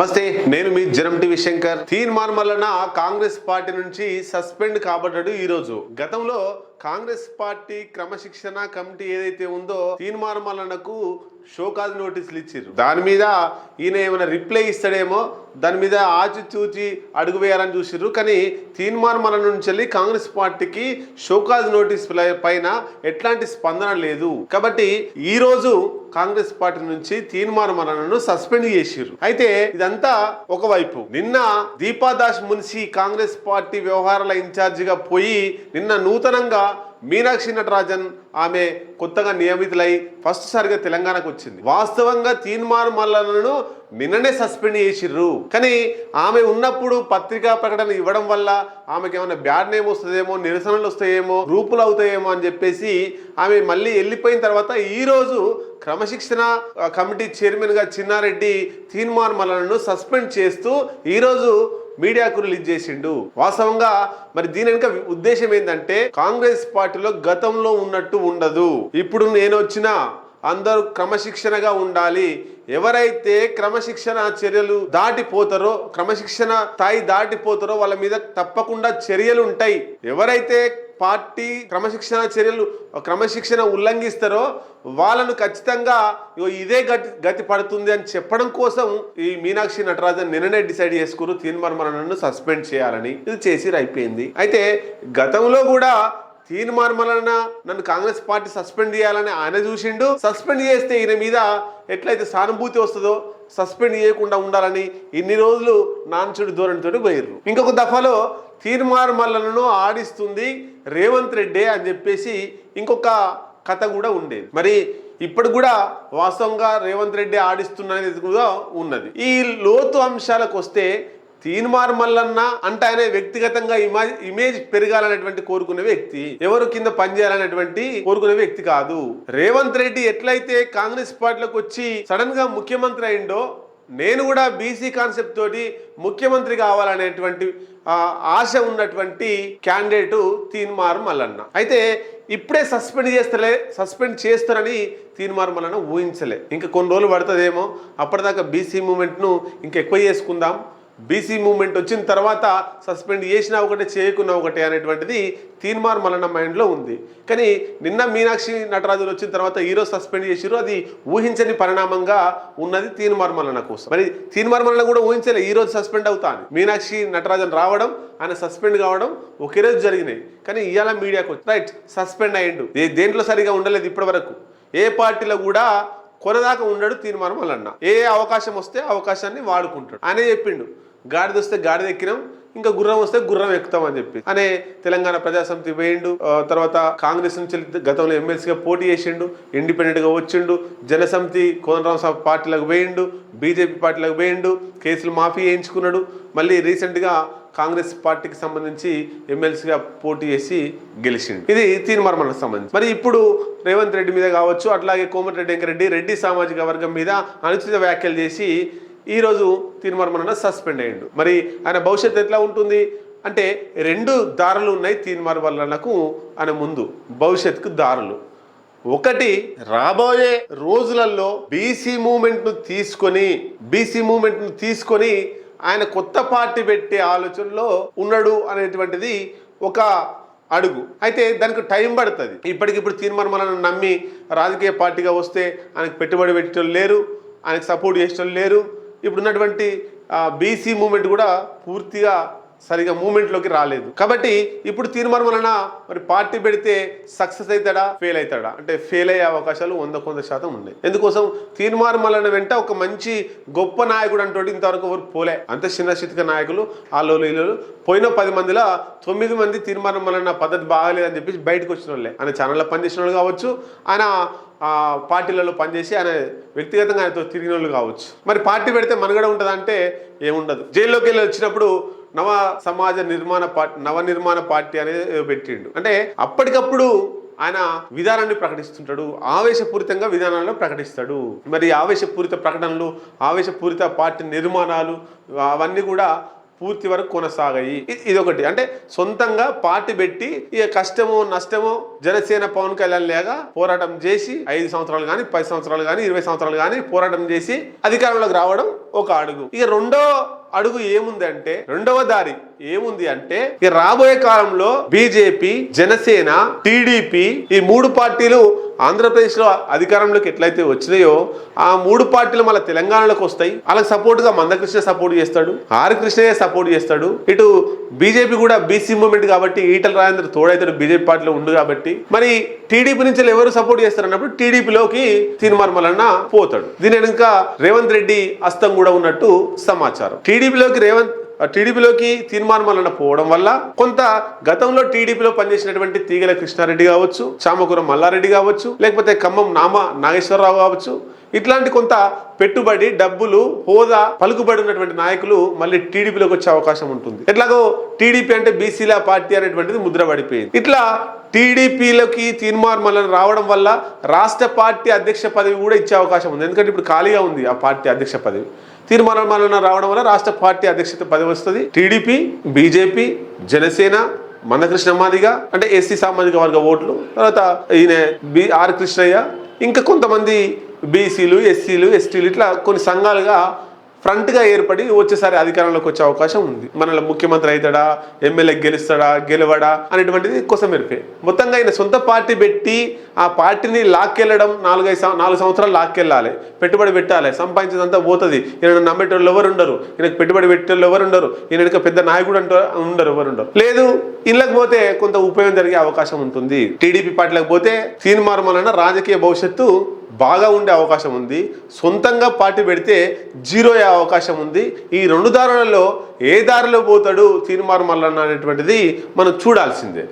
నమస్తే నేను మీ జనం టీవీ శంకర్. తీర్మాన్ మల్లన కాంగ్రెస్ పార్టీ నుంచి సస్పెండ్ కాబడ్డాడు ఈరోజు. గతంలో కాంగ్రెస్ పార్టీ క్రమశిక్షణ కమిటీ ఏదైతే ఉందో తీర్మాన్ షోకాజ్ నోటీసులు ఇచ్చారు దాని మీద ఈయన ఏమైనా రిప్లై ఇస్తాడేమో దాని మీద ఆచితూచి అడుగు వేయాలని చూసిర్రు. కానీ తీర్మాన్ నుంచి వెళ్ళి కాంగ్రెస్ పార్టీకి షోకాజ్ నోటీస్ పైన ఎట్లాంటి స్పందన లేదు. కాబట్టి ఈ రోజు కాంగ్రెస్ పార్టీ నుంచి తీర్మాన సస్పెండ్ చేసిర్రు. అయితే ఇదంతా ఒకవైపు. నిన్న దీపాదాస్ మున్సి కాంగ్రెస్ పార్టీ వ్యవహారాల ఇన్ఛార్జిగా పోయి నిన్న నూతనంగా మీనాక్షి నటరాజన్ ఆమె కొత్తగా నియమితులై ఫస్ట్ సారిగా తెలంగాణకు వచ్చింది. వాస్తవంగా తీర్మాన్ మల్లలను నిన్ననే సస్పెండ్ చేసిర్రు. కానీ ఆమె ఉన్నప్పుడు పత్రికా ప్రకటన ఇవ్వడం వల్ల ఆమెకి ఏమైనా బ్యాడ్ నేమ్ వస్తుందేమో నిరసనలు వస్తాయేమో గ్రూపులు అవుతాయేమో అని చెప్పేసి ఆమె మళ్ళీ వెళ్ళిపోయిన తర్వాత ఈరోజు క్రమశిక్షణ కమిటీ చైర్మన్గా చిన్నారెడ్డి తీన్మార్ మల్లలను సస్పెండ్ చేస్తూ ఈరోజు మీడియాకు రిలీజ్ చేసిండు. వాస్తవంగా మరి దీని వెనుక ఉద్దేశం ఏంటంటే కాంగ్రెస్ పార్టీలో గతంలో ఉన్నట్టు ఉండదు. ఇప్పుడు నేను వచ్చిన అందరూ క్రమశిక్షణగా ఉండాలి. ఎవరైతే క్రమశిక్షణ చర్యలు దాటిపోతారో క్రమశిక్షణ స్థాయి దాటిపోతారో వాళ్ళ మీద తప్పకుండా చర్యలు ఉంటాయి. ఎవరైతే పార్టీ క్రమశిక్షణ చర్యలు క్రమశిక్షణ ఉల్లంఘిస్తారో వాళ్ళను ఖచ్చితంగా ఇగో ఇదే గతి గతి పడుతుంది అని చెప్పడం కోసం ఈ మీనాక్షి నటరాజన్ నిన్ననే డిసైడ్ చేసుకుని తీర్మానం సస్పెండ్ చేయాలని ఇది చేసి అయిపోయింది. అయితే గతంలో కూడా తీర్మానమలన నన్ను కాంగ్రెస్ పార్టీ సస్పెండ్ చేయాలని ఆయన చూసిండు. సస్పెండ్ చేస్తే ఈయన మీద ఎట్లయితే సానుభూతి వస్తుందో సస్పెండ్ చేయకుండా ఉండాలని ఇన్ని రోజులు నాన్చుడి ధోరణితో పోయిర్రు. ఇంకొక దఫాలో తీర్మార్ మల్లలను ఆడిస్తుంది రేవంత్ రెడ్డి అని చెప్పేసి ఇంకొక కథ కూడా ఉండేది. మరి ఇప్పుడు కూడా వాస్తవంగా రేవంత్ రెడ్డి ఆడిస్తున్నది కూడా ఉన్నది. ఈ లోతు అంశాలకు వస్తే తీన్మార్ మల్లన్న అంటే ఆయన వ్యక్తిగతంగా ఇమేజ్ ఇమేజ్ పెరగాలనేటువంటి కోరుకునే వ్యక్తి. ఎవరు కింద పనిచేయాలనేటువంటి కోరుకునే వ్యక్తి కాదు. రేవంత్ రెడ్డి ఎట్లయితే కాంగ్రెస్ పార్టీలోకి వచ్చి సడన్గా ముఖ్యమంత్రి అయిండో నేను కూడా బీసీ కాన్సెప్ట్ తోటి ముఖ్యమంత్రి కావాలనేటువంటి ఆశ ఉన్నటువంటి క్యాండిడేట్ తీన్మార్ మల్లన్న. అయితే ఇప్పుడే సస్పెండ్ చేస్తలే సస్పెండ్ చేస్తారని తీన్మార్ మల్లన్న ఊహించలే. ఇంకా కొన్ని రోజులు పడుతుందేమో అప్పటిదాకా బీసీ మూమెంట్ను ఇంకా ఎక్కువ చేసుకుందాం. బీసీ మూమెంట్ వచ్చిన తర్వాత సస్పెండ్ చేసినా ఒకటే చేయకున్నా ఒకటే అనేటువంటిది తీర్మార్ మలన మైండ్లో ఉంది. కానీ నిన్న మీనాక్షి నటరాజులు వచ్చిన తర్వాత ఈరోజు సస్పెండ్ చేసిరు అది ఊహించని పరిణామంగా ఉన్నది తీర్మార్ మలన కోసం. మరి తీర్మార్ మలన కూడా ఊహించలే ఈ రోజు సస్పెండ్ అవుతాను మీనాక్షి నటరాజన్ రావడం ఆయన సస్పెండ్ కావడం ఒకే రోజు జరిగినాయి. కానీ ఇవాళ మీడియాకు వచ్చి రైట్ సస్పెండ్ అయ్యిండు. ఏ దేంట్లో సరిగా ఉండలేదు ఇప్పటి వరకు. ఏ పార్టీలో కూడా కొనదాకా ఉండడు తీర్మానం వలన ఏ అవకాశం వస్తే అవకాశాన్ని వాడుకుంటాడు. అనే చెప్పిండు. గాడిద వస్తే గాడిద ఎక్కినాం ఇంకా గుర్రం వస్తే గుర్రం ఎక్కుతాం అని చెప్పి. అనే తెలంగాణ ప్రజాసమితి వేయిండు. తర్వాత కాంగ్రెస్ నుంచి గతంలో ఎమ్మెల్సీగా పోటీ చేసిండు ఇండిపెండెంట్గా వచ్చిండు. జనసమితి కోనరామ పార్టీలకు వేయిండు బీజేపీ పార్టీలకు వేయిండు కేసులు మాఫీ చేయించుకున్నాడు. మళ్ళీ రీసెంట్గా కాంగ్రెస్ పార్టీకి సంబంధించి ఎమ్మెల్సీగా పోటీ చేసి గెలిచిండు. ఇది తీర్మార్మలకు సంబంధించి. మరి ఇప్పుడు రేవంత్ రెడ్డి మీద కావచ్చు అట్లాగే కోమటిరెడ్డి వెంకరెడ్డి రెడ్డి సామాజిక వర్గం మీద అనుచిత వ్యాఖ్యలు చేసి ఈరోజు రోజు సస్పెండ్ అయ్యిండు. మరి ఆయన భవిష్యత్తు ఎట్లా ఉంటుంది? అంటే రెండు దారులు ఉన్నాయి తీర్మార్ ఆయన ముందు భవిష్యత్తుకు దారులు. ఒకటి రాబోయే రోజులలో బీసీ మూమెంట్ను తీసుకొని బీసీ మూమెంట్ను తీసుకొని ఆయన కొత్త పార్టీ పెట్టే ఆలోచనలో ఉన్నాడు అనేటువంటిది ఒక అడుగు. అయితే దానికి టైం పడుతుంది. ఇప్పటికిప్పుడు తీర్మానం నమ్మి రాజకీయ పార్టీగా వస్తే ఆయనకు పెట్టుబడి పెట్టేటోళ్ళు లేరు ఆయనకు సపోర్ట్ చేసేటోళ్ళు లేరు ఇప్పుడున్నటువంటి బీసీ మూమెంట్ కూడా పూర్తిగా సరిగా మూమెంట్లోకి రాలేదు. కాబట్టి ఇప్పుడు తీర్మానం వలన మరి పార్టీ పెడితే సక్సెస్ అవుతాడా ఫెయిల్ అవుతాడా? అంటే ఫెయిల్ అయ్యే అవకాశాలు వంద కొంత శాతం ఉన్నాయి. ఎందుకోసం? తీర్మానం వలన వెంట ఒక మంచి గొప్ప నాయకుడు అంటూ ఇంతవరకు ఎవరు పోలే. అంత చిన్న చితిక నాయకులు ఆలో ఈలో పోయిన పది మందిలో తొమ్మిది మంది తీర్మానం వలన పద్ధతి బాగాలేదని చెప్పేసి బయటకు వచ్చిన వాళ్ళే. ఆయన ఛానల్లో పనిచేసిన వాళ్ళు కావచ్చు ఆయన పార్టీలలో పనిచేసి ఆయన వ్యక్తిగతంగా ఆయనతో తిరిగిన వాళ్ళు కావచ్చు. మరి పార్టీ పెడితే మనుగడ ఉంటుందంటే ఏముండదు. జైల్లోకి వెళ్ళి వచ్చినప్పుడు నవ సమాజ నిర్మాణ పార్టీ నవ నిర్మాణ పార్టీ అనేది పెట్టిండు. అంటే అప్పటికప్పుడు ఆయన విధానాన్ని ప్రకటిస్తుంటాడు. ఆవేశపూరితంగా విధానాలను ప్రకటిస్తాడు. మరి ఆవేశపూరిత ప్రకటనలు ఆవేశపూరిత పార్టీ నిర్మాణాలు అవన్నీ కూడా పూర్తి వరకు కొనసాగాయి. ఇది ఇదొకటి. అంటే సొంతంగా పార్టీ పెట్టి ఇక కష్టమో నష్టమో జనసేన పవన్ కళ్యాణ్ లేక పోరాటం చేసి ఐదు సంవత్సరాలు కానీ పది సంవత్సరాలు కానీ ఇరవై సంవత్సరాలు కానీ పోరాటం చేసి అధికారంలోకి రావడం ఒక అడుగు. ఇక రెండో అడుగు ఏముంది అంటే రెండవ దారి. ఏముంది అంటే ఇక రాబోయే కాలంలో బీజేపీ జనసేన టీడీపీ ఈ మూడు పార్టీలు ఆంధ్రప్రదేశ్లో అధికారంలోకి ఎట్లయితే వచ్చినాయో ఆ మూడు పార్టీలు మళ్ళీ తెలంగాణలోకి వస్తాయి. వాళ్ళకి సపోర్ట్గా మందకృష్ణ సపోర్ట్ చేస్తాడు ఆర్ కృష్ణయ్య సపోర్ట్ చేస్తాడు. ఇటు బీజేపీ కూడా బీసీ మూవ్మెంట్ కాబట్టి ఈటల రాజేంద్ర తోడైతాడు బీజేపీ పార్టీలో ఉండు కాబట్టి. మరి టీడీపీ నుంచి ఎవరు సపోర్ట్ చేస్తారు అన్నప్పుడు టీడీపీలోకి తీర్మార్మలన్న పోతాడు. దీని వెనుక రేవంత్ రెడ్డి హస్తం కూడా ఉన్నట్టు సమాచారం. టీడీపీలోకి రేవంత్ టీడీపీలోకి తీర్మానం పోవడం వల్ల కొంత గతంలో టీడీపీలో పనిచేసినటువంటి తీగల కృష్ణారెడ్డి కావచ్చు చామకూర మల్లారెడ్డి కావచ్చు లేకపోతే ఖమ్మం నామ నాగేశ్వరరావు కావచ్చు ఇట్లాంటి కొంత పెట్టుబడి డబ్బులు హోదా పలుకుబడి ఉన్నటువంటి నాయకులు మళ్ళీ టీడీపీలోకి వచ్చే అవకాశం ఉంటుంది. ఎట్లాగో టీడీపీ అంటే బీసీల పార్టీ అనేటువంటిది ముద్ర పడిపోయింది. ఇట్లా టీడీపీలోకి తీర్మానం రావడం వల్ల రాష్ట్ర పార్టీ అధ్యక్ష పదవి కూడా ఇచ్చే అవకాశం ఉంది. ఎందుకంటే ఇప్పుడు ఖాళీగా ఉంది ఆ పార్టీ అధ్యక్ష పదవి. తీర్మానం రావడం వల్ల రాష్ట్ర పార్టీ అధ్యక్షత పదవి వస్తుంది. టీడీపీ బీజేపీ జనసేన మందకృష్ణ మాదిగ అంటే ఎస్సీ సామాజిక వర్గ ఓట్లు తర్వాత ఈయన బి ఆర్ కృష్ణయ్య ఇంకా కొంతమంది బీసీలు ఎస్సీలు ఎస్టీలు ఇట్లా కొన్ని సంఘాలుగా ఫ్రంట్గా ఏర్పడి వచ్చేసారి అధికారంలోకి వచ్చే అవకాశం ఉంది. మనలో ముఖ్యమంత్రి అవుతాడా ఎమ్మెల్యే గెలుస్తాడా గెలవడా అనేటువంటిది కోసం మెరిపే మొత్తంగా ఆయన సొంత పార్టీ పెట్టి ఆ పార్టీని లాక్కెళ్ళడం నాలుగైదు నాలుగు సంవత్సరాలు లాక్కెళ్ళాలి. పెట్టుబడి పెట్టాలి. సంపాదించేదంతా పోతుంది. ఈయన నమ్మేటోళ్ళు ఎవరు ఉండరు. ఈయనకు పెట్టుబడి పెట్టేళ్ళు ఎవరు ఉండరు. ఈయన పెద్ద నాయకుడు అంటూ ఉండరు ఎవరు ఉండరు. లేదు ఇళ్ళకి పోతే కొంత ఉపయోగం జరిగే అవకాశం ఉంటుంది. టీడీపీ పార్టీలకు పోతే తీర్మానం వలన రాజకీయ భవిష్యత్తు బాగా ఉండే అవకాశం ఉంది. సొంతంగా పార్టీ పెడితే జీరో అయ్యే అవకాశం ఉంది. ఈ రెండు దారులలో ఏ దారిలో పోతాడు తీర్మానం మల్లన్న అనేటువంటిది మనం చూడాల్సిందే.